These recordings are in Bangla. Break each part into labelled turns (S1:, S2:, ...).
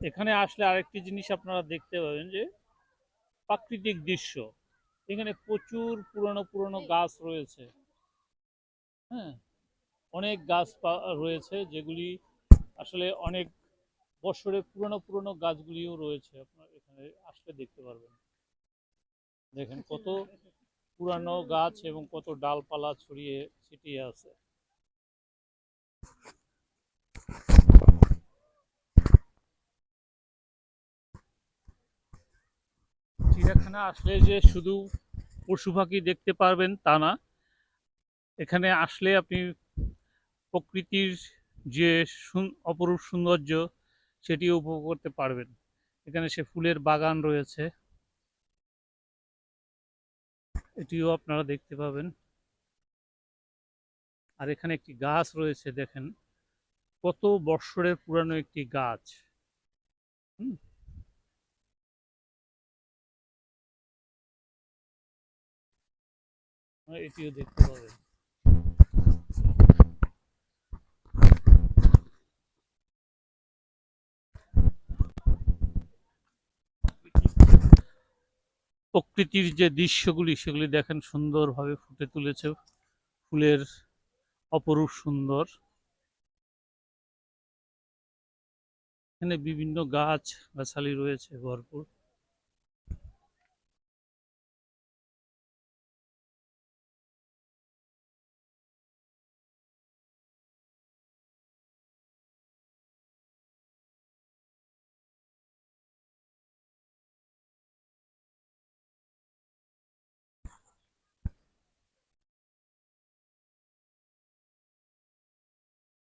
S1: এখানে আসলে আরেকটি জিনিস আপনারা দেখতে পাবেন যে প্রাকৃতিক দৃশ্য। এখানে প্রচুর পুরনো পুরনো গাছ রয়েছে। হ্যাঁ অনেক গাছ রয়েছে যেগুলি আসলে অনেক বছরের পুরনো পুরনো গাছগুলিও রয়েছে। আপনার এখানে আসলে দেখতে পারবেন। দেখেন কত পুরানো গাছ এবং কত ডালপালা ছড়িয়ে ছিটিয়ে আছে। চিড়িয়াখানা আসলে যে শুধু পশু পাখি দেখতে পারবেন তা না, এখানে আসলে আপনি প্রকৃতির যে অপরূপ সৌন্দর্য সেটিও উপভোগ করতে পারবেন। এখানে সে ফুলের বাগান রয়েছে। এটিও আপনারা দেখতে পাবেন। আর এখানে একটি গাছ রয়েছে, দেখেন। কত বৎসরের পুরানো একটি গাছ। হুম। এটিও দেখতে পাবেন। প্রকৃতির যে দৃশ্যগুলি, সেগুলি দেখেন সুন্দরভাবে ফুটে তুলেছে। ফুলের অপরূপ সুন্দর। এখানে বিভিন্ন গাছ গাছালি রয়েছে ভরপুর।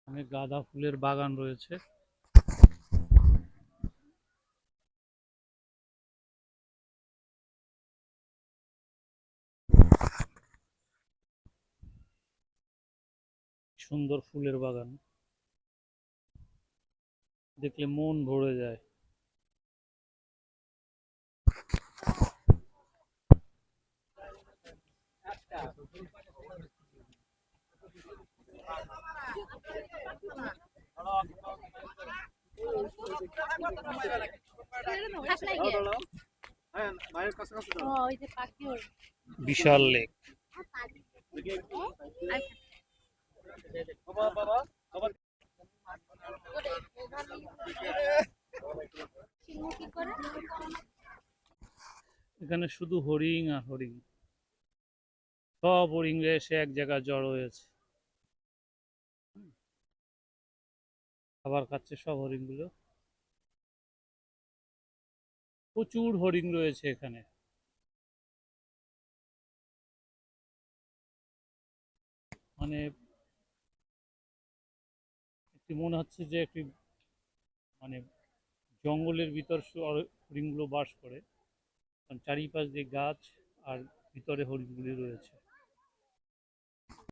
S1: অনেক গাঁদা ফুলের বাগান রয়েছে। সুন্দর ফুলের বাগান। দেখলে মন ভরে যায়। বিশাল লেক? এখানে শুধু হরিণ আর হরিণ সব হরিণ এসে এক জায়গায় জড়ো হয়েছে খাবার খাচ্ছে সব হরিণগুলো। প্রচুর হরিণ রয়েছে এখানে। মানে একটি মনে হচ্ছে যে একটি মানে জঙ্গলের ভিতর হরিণগুলো বাস করে। কারণ চারিপাশ দিয়ে গাছ আর ভিতরে হরিণগুলি রয়েছে।